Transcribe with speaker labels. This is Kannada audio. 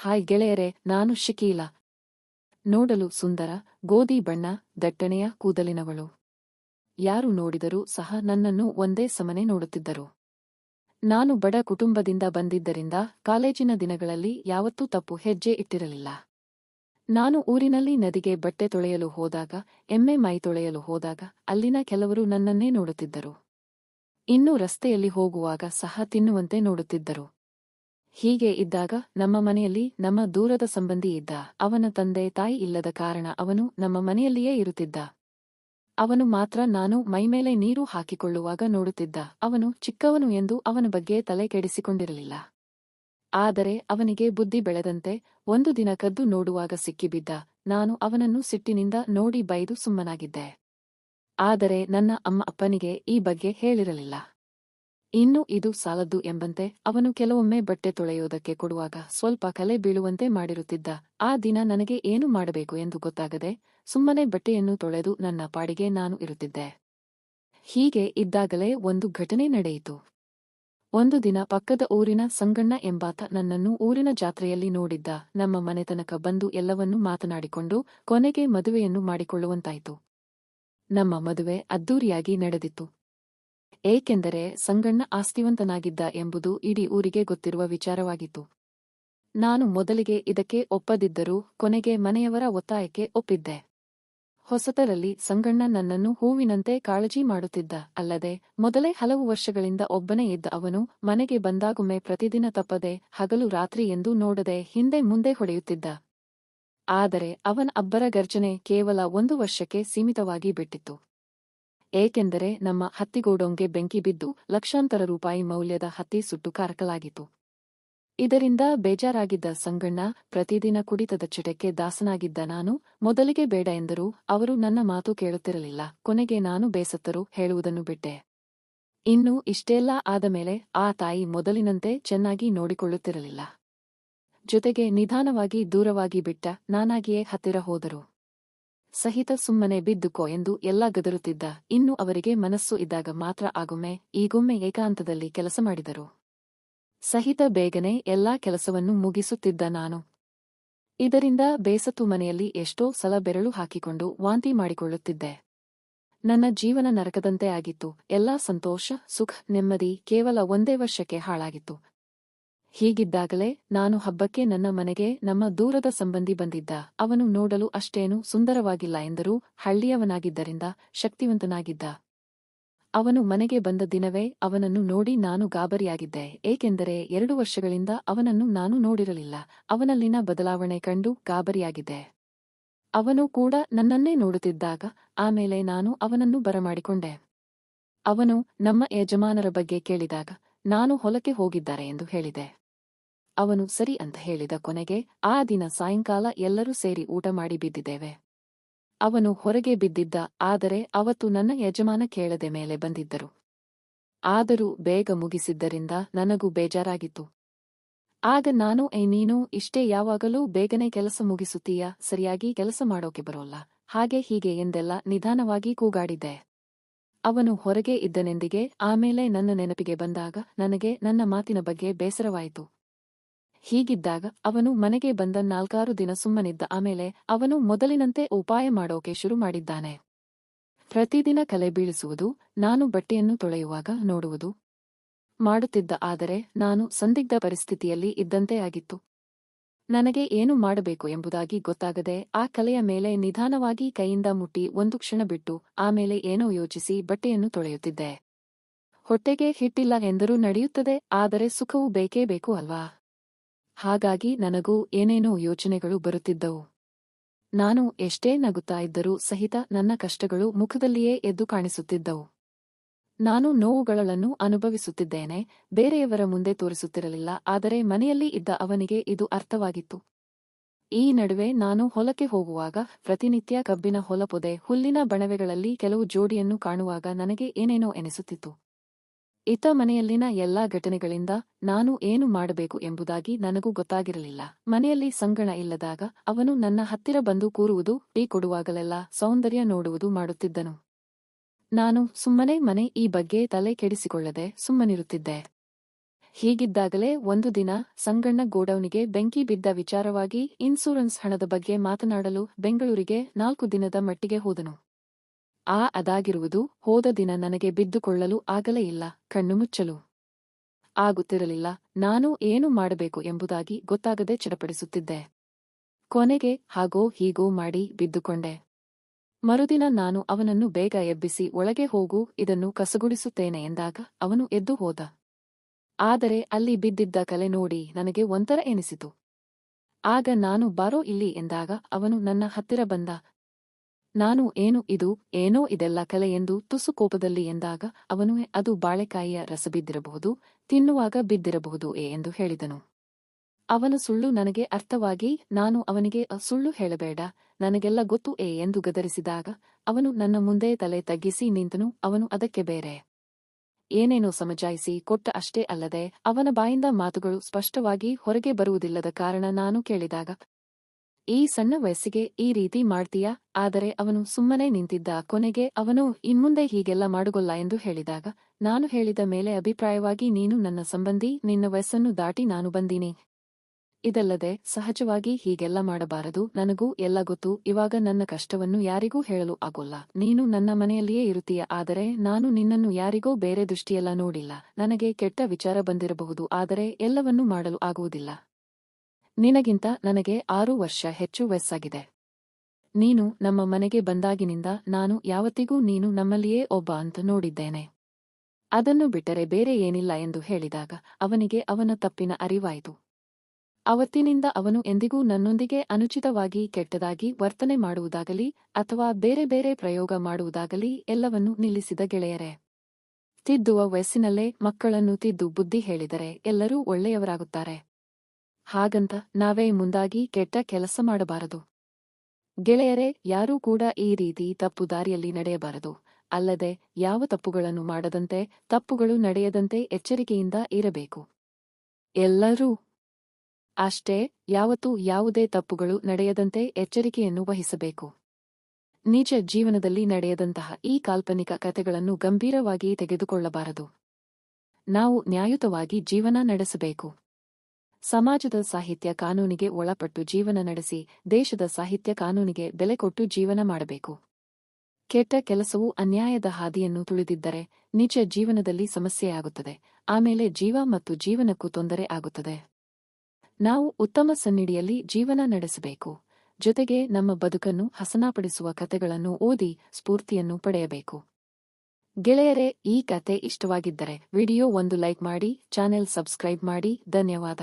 Speaker 1: ಹಾಯ್ ಗೆಳೆಯರೆ, ನಾನು ಶಿಕೀಲ. ನೋಡಲು ಸುಂದರ, ಗೋಧಿ ಬಣ್ಣ, ದಟ್ಟಣೆಯ ಕೂದಲಿನವಳು. ಯಾರು ನೋಡಿದರೂ ಸಹ ನನ್ನನ್ನು ಒಂದೇ ಸಮನೆ ನೋಡುತ್ತಿದ್ದರು. ನಾನು ಬಡ ಕುಟುಂಬದಿಂದ ಬಂದಿದ್ದರಿಂದ ಕಾಲೇಜಿನ ದಿನಗಳಲ್ಲಿ ಯಾವತ್ತೂ ತಪ್ಪು ಹೆಜ್ಜೆ ಇಟ್ಟಿರಲಿಲ್ಲ. ನಾನು ಊರಿನಲ್ಲಿ ನದಿಗೆ ಬಟ್ಟೆ ತೊಳೆಯಲು ಹೋದಾಗ, ಎಮ್ಮೆ ಮೈ ತೊಳೆಯಲು ಹೋದಾಗ ಅಲ್ಲಿನ ಕೆಲವರು ನನ್ನನ್ನೇ ನೋಡುತ್ತಿದ್ದರು. ಇನ್ನೂ ರಸ್ತೆಯಲ್ಲಿ ಹೋಗುವಾಗ ಸಹ ತಿನ್ನುವಂತೆ ನೋಡುತ್ತಿದ್ದರು. ಹೀಗೆ ಇದ್ದಾಗ ನಮ್ಮ ಮನೆಯಲ್ಲಿ ನಮ್ಮ ದೂರದ ಸಂಬಂಧಿ ಇದ್ದ ಅವನ ತಂದೆ ತಾಯಿ ಇಲ್ಲದ ಕಾರಣ ಅವನು ನಮ್ಮ ಮನೆಯಲ್ಲಿಯೇ ಇರುತ್ತಿದ್ದ. ಅವನು ಮಾತ್ರ ನಾನು ಮೈಮೇಲೆ ನೀರು ಹಾಕಿಕೊಳ್ಳುವಾಗ ನೋಡುತ್ತಿದ್ದ. ಅವನು ಚಿಕ್ಕವನು ಎಂದು ಅವನ ಬಗ್ಗೆ ತಲೆ ಕೆಡಿಸಿಕೊಂಡಿರಲಿಲ್ಲ. ಆದರೆ ಅವನಿಗೆ ಬುದ್ಧಿ ಬೆಳೆದಂತೆ ಒಂದು ದಿನ ಕದ್ದು ನೋಡುವಾಗ ಸಿಕ್ಕಿಬಿದ್ದ. ನಾನು ಅವನನ್ನು ಸಿಟ್ಟಿನಿಂದ ನೋಡಿ ಬೈದು ಸುಮ್ಮನಾಗಿದ್ದೆ. ಆದರೆ ನನ್ನ ಅಮ್ಮ ಅಪ್ಪನಿಗೆ ಈ ಬಗ್ಗೆ ಹೇಳಿರಲಿಲ್ಲ. ಇನ್ನು ಇದು ಸಾಲದ್ದು ಎಂಬಂತೆ ಅವನು ಕೆಲವೊಮ್ಮೆ ಬಟ್ಟೆ ತೊಳೆಯುವುದಕ್ಕೆ ಕೊಡುವಾಗ ಸ್ವಲ್ಪ ಕಲೆ ಬೀಳುವಂತೆ ಮಾಡಿರುತ್ತಿದ್ದ. ಆ ದಿನ ನನಗೆ ಏನು ಮಾಡಬೇಕು ಎಂದು ಗೊತ್ತಾಗದೆ ಸುಮ್ಮನೆ ಬಟ್ಟೆಯನ್ನು ತೊಳೆದು ನನ್ನ ಪಾಡಿಗೆ ನಾನು ಇರುತ್ತಿದ್ದೆ. ಹೀಗೆ ಇದ್ದಾಗಲೇ ಒಂದು ಘಟನೆ ನಡೆಯಿತು. ಒಂದು ದಿನ ಪಕ್ಕದ ಊರಿನ ಸಂಗಣ್ಣ ಎಂಬಾತ ನನ್ನನ್ನು ಊರಿನ ಜಾತ್ರೆಯಲ್ಲಿ ನೋಡಿದ್ದ. ನಮ್ಮ ಮನೆತನಕ ಬಂದು ಎಲ್ಲವನ್ನೂ ಮಾತನಾಡಿಕೊಂಡು ಕೊನೆಗೆ ಮದುವೆಯನ್ನು ಮಾಡಿಕೊಳ್ಳುವಂತಾಯಿತು. ನಮ್ಮ ಮದುವೆ ಅದ್ದೂರಿಯಾಗಿ ನಡೆದಿತ್ತು. ಏಕೆಂದರೆ ಸಂಗಣ್ಣ ಆಸ್ತಿವಂತನಾಗಿದ್ದ ಎಂಬುದು ಇಡೀ ಊರಿಗೆ ಗೊತ್ತಿರುವ ವಿಚಾರವಾಗಿತ್ತು. ನಾನು ಮೊದಲಿಗೆ ಇದಕ್ಕೆ ಒಪ್ಪದಿದ್ದರೂ ಕೊನೆಗೆ ಮನೆಯವರ ಒತ್ತಾಯಕ್ಕೆ ಒಪ್ಪಿದ್ದೆ. ಹೊಸತರಲ್ಲಿ ಸಂಗಣ್ಣ ನನ್ನನ್ನು ಹೂವಿನಂತೆ ಕಾಳಜಿ ಮಾಡುತ್ತಿದ್ದ, ಅಲ್ಲದೆ ಮೊದಲೇ ಹಲವು ವರ್ಷಗಳಿಂದ ಒಬ್ಬನೇ ಇದ್ದ ಅವನು ಮನೆಗೆ ಬಂದಾಗೊಮ್ಮೆ ಪ್ರತಿದಿನ ತಪ್ಪದೆ ಹಗಲು ರಾತ್ರಿ ಎಂದು ನೋಡದೆ ಹಿಂದೆ ಮುಂದೆ ಹೊಡೆಯುತ್ತಿದ್ದ. ಆದರೆ ಅವನ ಅಬ್ಬರ ಗರ್ಜನೆ ಕೇವಲ ಒಂದು ವರ್ಷಕ್ಕೆ ಸೀಮಿತವಾಗಿ ಬಿಟ್ಟಿತ್ತು. ಏಕೆಂದರೆ ನಮ್ಮ ಹತ್ತಿಗೋಡೊಂಗೆ ಬೆಂಕಿ ಬಿದ್ದು ಲಕ್ಷಾಂತರ ರೂಪಾಯಿ ಮೌಲ್ಯದ ಹತ್ತಿ ಸುಟ್ಟು ಕರಕಲಾಗಿತ್ತು. ಇದರಿಂದ ಬೇಜಾರಾಗಿದ್ದ ಸಂಗಣ್ಣ ಪ್ರತಿದಿನ ಕುಡಿತದ ಚಟಕ್ಕೆ ದಾಸನಾಗಿದ್ದ ನಾನು, ಮೊದಲಿಗೆ ಬೇಡ ಎಂದರೂ ಅವರು ನನ್ನ ಮಾತು ಕೇಳುತ್ತಿರಲಿಲ್ಲ, ಕೊನೆಗೆ ನಾನು ಬೇಸತ್ತರು ಹೇಳುವುದನ್ನು ಬಿಟ್ಟೆ. ಇನ್ನು ಇಷ್ಟೆಲ್ಲ ಆದ ಮೇಲೆ ಆ ತಾಯಿ ಮೊದಲಿನಂತೆ ಚೆನ್ನಾಗಿ ನೋಡಿಕೊಳ್ಳುತ್ತಿರಲಿಲ್ಲ. ಜೊತೆಗೆ ನಿಧಾನವಾಗಿ ದೂರವಾಗಿ ಬಿಟ್ಟ ನಾನಾಗಿಯೇ ಹತ್ತಿರ ಹೋದರು. ಸಹಿತ ಸುಮ್ಮನೆ ಬಿದ್ದುಕೋ ಎಂದು ಎಲ್ಲ ಗದರುತ್ತಿದ್ದ. ಇನ್ನು ಅವರಿಗೆ ಮನಸ್ಸು ಇದ್ದಾಗ ಮಾತ್ರ ಆಗೊಮ್ಮೆ, ಈಗೊಮ್ಮೆ ಏಕಾಂತದಲ್ಲಿ ಕೆಲಸ ಮಾಡಿದರು. ಸಹಿತ ಬೇಗನೆ ಎಲ್ಲಾ ಕೆಲಸವನ್ನು ಮುಗಿಸುತ್ತಿದ್ದ ನಾನು. ಇದರಿಂದ ಬೇಸತ್ತು ಮನೆಯಲ್ಲಿ ಎಷ್ಟೋ ಸಲ ಬೆರಳು ಹಾಕಿಕೊಂಡು ವಾಂತಿ ಮಾಡಿಕೊಳ್ಳುತ್ತಿದ್ದೆ. ನನ್ನ ಜೀವನ ನರಕದಂತೆ ಆಗಿತ್ತು. ಎಲ್ಲಾ ಸಂತೋಷ, ಸುಖ, ನೆಮ್ಮದಿ ಕೇವಲ ಒಂದೇ ವರ್ಷಕ್ಕೆ ಹಾಳಾಗಿತ್ತು. ಹೀಗಿದ್ದಾಗಲೇ ನಾನು ಹಬ್ಬಕ್ಕೆ ನನ್ನ ಮನೆಗೆ ನಮ್ಮ ದೂರದ ಸಂಬಂಧಿ ಬಂದಿದ್ದ. ಅವನು ನೋಡಲು ಅಷ್ಟೇನು ಸುಂದರವಾಗಿಲ್ಲ ಎಂದರೂ ಹಳ್ಳಿಯವನಾಗಿದ್ದರಿಂದ ಶಕ್ತಿವಂತನಾಗಿದ್ದ. ಅವನು ಮನೆಗೆ ಬಂದ ದಿನವೇ ಅವನನ್ನು ನೋಡಿ ನಾನು ಗಾಬರಿಯಾಗಿದ್ದೆ. ಏಕೆಂದರೆ ಎರಡು ವರ್ಷಗಳಿಂದ ಅವನನ್ನು ನಾನು ನೋಡಿರಲಿಲ್ಲ. ಅವನಲ್ಲಿನ ಬದಲಾವಣೆ ಕಂಡು ಗಾಬರಿಯಾಗಿದ್ದೆ. ಅವನು ಕೂಡ ನನ್ನನ್ನೇ ನೋಡುತ್ತಿದ್ದಾಗ ಆಮೇಲೆ ನಾನು ಅವನನ್ನು ಬರಮಾಡಿಕೊಂಡೆ. ಅವನು ನಮ್ಮ ಯಜಮಾನರ ಬಗ್ಗೆ ಕೇಳಿದಾಗ ನಾನು ಹೊಲಕ್ಕೆ ಹೋಗಿದ್ದಾರೆ ಎಂದು ಹೇಳಿದೆ. ಅವನು ಸರಿ ಅಂತ ಹೇಳಿದ ಕೊನೆಗೆ ಆ ದಿನ ಸಾಯಂಕಾಲ ಎಲ್ಲರೂ ಸೇರಿ ಊಟ ಮಾಡಿ ಬಿದ್ದಿದ್ದೇವೆ. ಅವನು ಹೊರಗೆ ಬಿದ್ದಿದ್ದ, ಆದರೆ ಅವತ್ತು ನನ್ನ ಯಜಮಾನ ಕೇಳದೆ ಮೇಲೆ ಬಂದಿದ್ದರು. ಆದರೂ ಬೇಗ ಮುಗಿಸಿದ್ದರಿಂದ ನನಗೂ ಬೇಜಾರಾಗಿತ್ತು. ಆಗ ನಾನು ಏ ನೀನು, ಇಷ್ಟೇ ಯಾವಾಗಲೂ ಬೇಗನೆ ಕೆಲಸ ಮುಗಿಸುತ್ತೀಯ? ಸರಿಯಾಗಿ ಕೆಲಸ ಮಾಡೋಕೆ ಬರೋಲ್ಲ. ಹಾಗೆ ಹೀಗೆ ಎಂದೆಲ್ಲ ನಿಧಾನವಾಗಿ ಕೂಗಾಡಿದ್ದೆ. ಅವನು ಹೊರಗೆ ಇದ್ದನೆಂದಿಗೆ ಆಮೇಲೆ ನನ್ನ ನೆನಪಿಗೆ ಬಂದಾಗ ನನಗೆ ನನ್ನ ಮಾತಿನ ಬಗ್ಗೆ ಬೇಸರವಾಯಿತು. ಹೀಗಿದ್ದಾಗ ಅವನು ಮನೆಗೆ ಬಂದ ನಾಲ್ಕಾರು ದಿನ ಸುಮ್ಮನಿದ್ದ ಆಮೇಲೆ ಅವನು ಮೊದಲಿನಂತೆ ಉಪಾಯ ಮಾಡೋಕೆ ಶುರು ಮಾಡಿದ್ದಾನೆ. ಪ್ರತಿದಿನ ಕಲೆ ಬೀಳಿಸುವುದು, ನಾನು ಬಟ್ಟೆಯನ್ನು ತೊಳೆಯುವಾಗ ನೋಡುವುದು ಮಾಡುತ್ತಿದ್ದ ಆದರೆ ನಾನು ಸಂದಿಗ್ಧ ಪರಿಸ್ಥಿತಿಯಲ್ಲಿ ಇದ್ದಂತೆ ಆಗಿತ್ತು. ನನಗೆ ಏನು ಮಾಡಬೇಕು ಎಂಬುದಾಗಿ ಗೊತ್ತಾಗದೆ ಆ ಕಲೆಯ ಮೇಲೆ ನಿಧಾನವಾಗಿ ಕೈಯಿಂದ ಮುಟ್ಟಿ ಒಂದು ಕ್ಷಣ ಬಿಟ್ಟು ಆಮೇಲೆ ಏನೋ ಯೋಚಿಸಿ ಬಟ್ಟೆಯನ್ನು ತೊಳೆಯುತ್ತಿದ್ದೆ. ಹೊಟ್ಟೆಗೆ ಹಿಟ್ಟಿಲ್ಲ ಎಂದರೂ ನಡೆಯುತ್ತದೆ, ಆದರೆ ಸುಖವು ಬೇಕೇ ಬೇಕು ಅಲ್ವಾ? ಹಾಗಾಗಿ ನನಗೂ ಏನೇನೋ ಯೋಚನೆಗಳು ಬರುತ್ತಿದ್ದವು. ನಾನು ಎಷ್ಟೇ ನಗುತ್ತಾ ಇದ್ದರೂ ಸಹಿತ ನನ್ನ ಕಷ್ಟಗಳು ಮುಖದಲ್ಲಿಯೇ ಎದ್ದು ಕಾಣಿಸುತ್ತಿದ್ದವು. ನಾನು ನೋವುಗಳನ್ನು ಅನುಭವಿಸುತ್ತಿದ್ದೇನೆ, ಬೇರೆಯವರ ಮುಂದೆ ತೋರಿಸುತ್ತಿರಲಿಲ್ಲ, ಆದರೆ ಮನೆಯಲ್ಲಿ ಇದ್ದ ಅವನಿಗೆ ಇದು ಅರ್ಥವಾಗಿತ್ತು. ಈ ನಡುವೆ ನಾನು ಹೊಲಕ್ಕೆ ಹೋಗುವಾಗ ಪ್ರತಿನಿತ್ಯ ಕಬ್ಬಿನ ಹೊಲಪೊದೆ ಹುಲ್ಲಿನ ಬಣವೆಗಳಲ್ಲಿ ಕೆಲವು ಜೋಡಿಯನ್ನು ಕಾಣುವಾಗ ನನಗೆ ಏನೇನೋ ಎನಿಸುತ್ತಿತ್ತು. ಇತ ಮನೆಯಲ್ಲಿನ ಎಲ್ಲಾ ಘಟನೆಗಳಿಂದ ನಾನು ಏನು ಮಾಡಬೇಕು ಎಂಬುದಾಗಿ ನನಗೂ ಗೊತ್ತಾಗಿರಲಿಲ್ಲ. ಮನೆಯಲ್ಲಿ ಸಂಗಣ ಇಲ್ಲದಾಗ ಅವನು ನನ್ನ ಹತ್ತಿರ ಬಂದು ಕೂರುವುದು, ಟೀ ಕೊಡುವಾಗಲೆಲ್ಲ ಸೌಂದರ್ಯ ನೋಡುವುದು ಮಾಡುತ್ತಿದ್ದನು. ನಾನು ಸುಮ್ಮನೆ ಮನೆ ಈ ಬಗ್ಗೆ ತಲೆ ಕೆಡಿಸಿಕೊಳ್ಳದೆ ಸುಮ್ಮನಿರುತ್ತಿದ್ದೆ. ಹೀಗಿದ್ದಾಗಲೇ ಒಂದು ದಿನ ಸಂಗಣ್ಣ ಗೋಡೌನಿಗೆ ಬೆಂಕಿ ಬಿದ್ದ ವಿಚಾರವಾಗಿ ಇನ್ಸೂರೆನ್ಸ್ ಹಣದ ಬಗ್ಗೆ ಮಾತನಾಡಲು ಬೆಂಗಳೂರಿಗೆ ನಾಲ್ಕು ದಿನದ ಮಟ್ಟಿಗೆ ಹೋದನು. ಆ ಅದಾಗಿರುವುದು ಹೋದ ದಿನ ನನಗೆ ಬಿದ್ದುಕೊಳ್ಳಲು ಆಗಲೇ ಇಲ್ಲ, ಕಣ್ಣು ಮುಚ್ಚಲು. ಆಗುತ್ತಿರಲಿಲ್ಲ, ನಾನು ಏನು ಮಾಡಬೇಕು ಎಂಬುದಾಗಿ ಗೊತ್ತಾಗದೆ ಚಡಪಡಿಸುತ್ತಿದ್ದೆ. ಕೊನೆಗೆ ಹಾಗೋ ಹೀಗೋ ಮಾಡಿ ಬಿದ್ದುಕೊಂಡೆ. ಮರುದಿನ ನಾನು ಅವನನ್ನು ಬೇಗ ಎಬ್ಬಿಸಿ ಒಳಗೆ ಹೋಗು, ಇದನ್ನು ಕಸಗುಡಿಸುತ್ತೇನೆ ಎಂದಾಗ ಅವನು ಎದ್ದು ಹೋದ. ಆದರೆ ಅಲ್ಲಿ ಬಿದ್ದಿದ್ದ ಕಲೆ ನೋಡಿ ನನಗೆ ಒಂಥರ ಎನಿಸಿತು. ಆಗ ನಾನು ಬಾರೋ ಇಲ್ಲಿ ಎಂದಾಗ ಅವನು ನನ್ನ ಹತ್ತಿರ ಬಂದ. ನಾನು ಏನು ಇದು, ಏನೋ ಇದೆಲ್ಲ ಕಲೆ ಎಂದು ತುಸು ಕೋಪದಲ್ಲಿ ಎಂದಾಗ ಅವನು ಅದು ಬಾಳೆಕಾಯಿಯ ರಸ ಬಿದ್ದಿರಬಹುದು ತಿನ್ನುವಾಗ ಬಿದ್ದಿರಬಹುದು ಎಂದು ಹೇಳಿದನು. ಅವನ ಸುಳ್ಳು ನನಗೆ ಅರ್ಥವಾಗಿ ನಾನು ಅವನಿಗೆ ಸುಳ್ಳು ಹೇಳಬೇಡ. ನನಗೆಲ್ಲ ಗೊತ್ತು, ಏ, ಎಂದು ಗದರಿಸಿದಾಗ ಅವನು ನನ್ನ ಮುಂದೆ ತಲೆ ತಗ್ಗಿಸಿ ನಿಂತನು, ಅವನು ಅದಕ್ಕೆ ಬೇರೆ. ಏನೇನೋ ಸಮಜಾಯಿಸಿ ಕೊಟ್ಟ ಅಷ್ಟೇ ಅಲ್ಲದೆ ಅವನ ಬಾಯಿಂದ ಮಾತುಗಳು ಸ್ಪಷ್ಟವಾಗಿ ಹೊರಗೆ ಬರುವುದಿಲ್ಲದ ಕಾರಣ ನಾನು ಕೇಳಿದಾಗ, ಈ ಸಣ್ಣ ವಯಸ್ಸಿಗೆ ಈ ರೀತಿ ಮಾಡ್ತೀಯಾ? ಆದರೆ ಅವನು ಸುಮ್ಮನೆ ನಿಂತಿದ್ದ ಕೊನೆಗೆ ಅವನು ಇನ್ಮುಂದೆ ಹೀಗೆಲ್ಲ ಮಾಡುಗೊಲ್ಲ ಎಂದು ಹೇಳಿದಾಗ, ನಾನು ಹೇಳಿದ ಮೇಲೆ ಅಭಿಪ್ರಾಯವಾಗಿ ನೀನು ನನ್ನ ಸಂಬಂಧಿ, ನಿನ್ನ ವಯಸ್ಸನ್ನು ದಾಟಿ ನಾನು ಬಂದೀನಿ. ಇದಲ್ಲದೆ ಸಹಜವಾಗಿ ಹೀಗೆಲ್ಲ ಮಾಡಬಾರದು. ನನಗೂ ಎಲ್ಲ ಗೊತ್ತು. ಇವಾಗ ನನ್ನ ಕಷ್ಟವನ್ನು ಯಾರಿಗೂ ಹೇಳಲು ಆಗೋಲ್ಲ. ನೀನು ನನ್ನ ಮನೆಯಲ್ಲಿಯೇ ಇರುತ್ತೀಯ. ಆದರೆ ನಾನು ನಿನ್ನನ್ನು ಯಾರಿಗೋ ಬೇರೆ ದೃಷ್ಟಿಯೆಲ್ಲ ನೋಡಿಲ್ಲ. ನನಗೆ ಕೆಟ್ಟ ವಿಚಾರ ಬಂದಿರಬಹುದು. ಆದರೆ ಎಲ್ಲವನ್ನೂ ಮಾಡಲು ಆಗುವುದಿಲ್ಲ. ನಿನಗಿಂತ ನನಗೆ ಆರು ವರ್ಷ ಹೆಚ್ಚು ವಯಸ್ಸಾಗಿದೆ. ನೀನು ನಮ್ಮ ಮನೆಗೆ ಬಂದಾಗಿನಿಂದ ನಾನು ಯಾವತ್ತಿಗೂ ನೀನು ನಮ್ಮಲ್ಲಿಯೇ ಒಬ್ಬ ಅಂತ ನೋಡಿದ್ದೇನೆ. ಅದನ್ನು ಬಿಟ್ಟರೆ ಬೇರೆ ಏನಿಲ್ಲ ಎಂದು ಹೇಳಿದಾಗ ಅವನಿಗೆ ಅವನ ತಪ್ಪಿನ ಅರಿವಾಯಿತು. ಅವತ್ತಿನಿಂದ ಅವನು ಎಂದಿಗೂ ನನ್ನೊಂದಿಗೆ ಅನುಚಿತವಾಗಿ ಕೆಟ್ಟದಾಗಿ ವರ್ತನೆ ಮಾಡುವುದಾಗಲಿ ಅಥವಾ ಬೇರೆ ಬೇರೆ ಪ್ರಯೋಗ ಮಾಡುವುದಾಗಲಿ ಎಲ್ಲವನ್ನೂ ನಿಲ್ಲಿಸಿದ ಗೆಳೆಯರೇ. ತಿದ್ದುವ ವಯಸ್ಸಿನಲ್ಲೇ ಮಕ್ಕಳನ್ನು ತಿದ್ದು ಬುದ್ಧಿ ಹೇಳಿದರೆ ಎಲ್ಲರೂ ಒಳ್ಳೆಯವರಾಗುತ್ತಾರೆ. ಹಾಗಂತ ನಾವೇ ಮುಂದಾಗಿ ಕೆಟ್ಟ ಕೆಲಸ ಮಾಡಬಾರದು. ಗೆಳೆಯರೇ, ಯಾರೂ ಕೂಡ ಈ ರೀತಿ ತಪ್ಪು ದಾರಿಯಲ್ಲಿ ನಡೆಯಬಾರದು. ಅಲ್ಲದೆ ಯಾವ ತಪ್ಪುಗಳನ್ನು ಮಾಡದಂತೆ ತಪ್ಪುಗಳು ನಡೆಯದಂತೆ ಎಚ್ಚರಿಕೆಯಿಂದ ಇರಬೇಕು. ಎಲ್ಲರೂ ಅಷ್ಟೇ, ಯಾವತ್ತೂ ಯಾವುದೇ ತಪ್ಪುಗಳು ನಡೆಯದಂತೆ ಎಚ್ಚರಿಕೆಯನ್ನು ವಹಿಸಬೇಕು. ನಿಜ ಜೀವನದಲ್ಲಿ ನಡೆಯದಂತಹ ಈ ಕಾಲ್ಪನಿಕ ಕಥೆಗಳನ್ನು ಗಂಭೀರವಾಗಿ ತೆಗೆದುಕೊಳ್ಳಬಾರದು. ನಾವು ನ್ಯಾಯುತವಾಗಿ ಜೀವನ ನಡೆಸಬೇಕು. ಸಮಾಜದ ಸಾಹಿತ್ಯ ಕಾನೂನಿಗೆ ಒಳಪಟ್ಟು ಜೀವನ ನಡೆಸಿ, ದೇಶದ ಸಾಹಿತ್ಯ ಕಾನೂನಿಗೆ ಬೆಲೆ ಕೊಟ್ಟು ಜೀವನ ಮಾಡಬೇಕು. ಕೆಟ್ಟ ಕೆಲಸವು ಅನ್ಯಾಯದ ಹಾದಿಯನ್ನು ತುಳಿದಿದ್ದರೆ ನಿಜ ಜೀವನದಲ್ಲಿ ಸಮಸ್ಯೆಯಾಗುತ್ತದೆ, ಆಮೇಲೆ ಜೀವ ಮತ್ತು ಜೀವನಕ್ಕೂ ತೊಂದರೆ ಆಗುತ್ತದೆ. ನಾವು ಉತ್ತಮ ಸನ್ನಿಡಿಯಲ್ಲಿ ಜೀವನ ನಡೆಸಬೇಕು. ಜೊತೆಗೆ ನಮ್ಮ ಬದುಕನ್ನು ಹಸನಾಪಡಿಸುವ ಕಥೆಗಳನ್ನು ಓದಿ ಸ್ಫೂರ್ತಿಯನ್ನು ಪಡೆಯಬೇಕು. ಗೆಳೆಯರೇ, ಈ ಕತೆ ಇಷ್ಟವಾಗಿದ್ದರೆ ವಿಡಿಯೋ ಒಂದು ಲೈಕ್ ಮಾಡಿ, ಚಾನೆಲ್ ಸಬ್ಸ್ಕ್ರೈಬ್ ಮಾಡಿ. ಧನ್ಯವಾದ.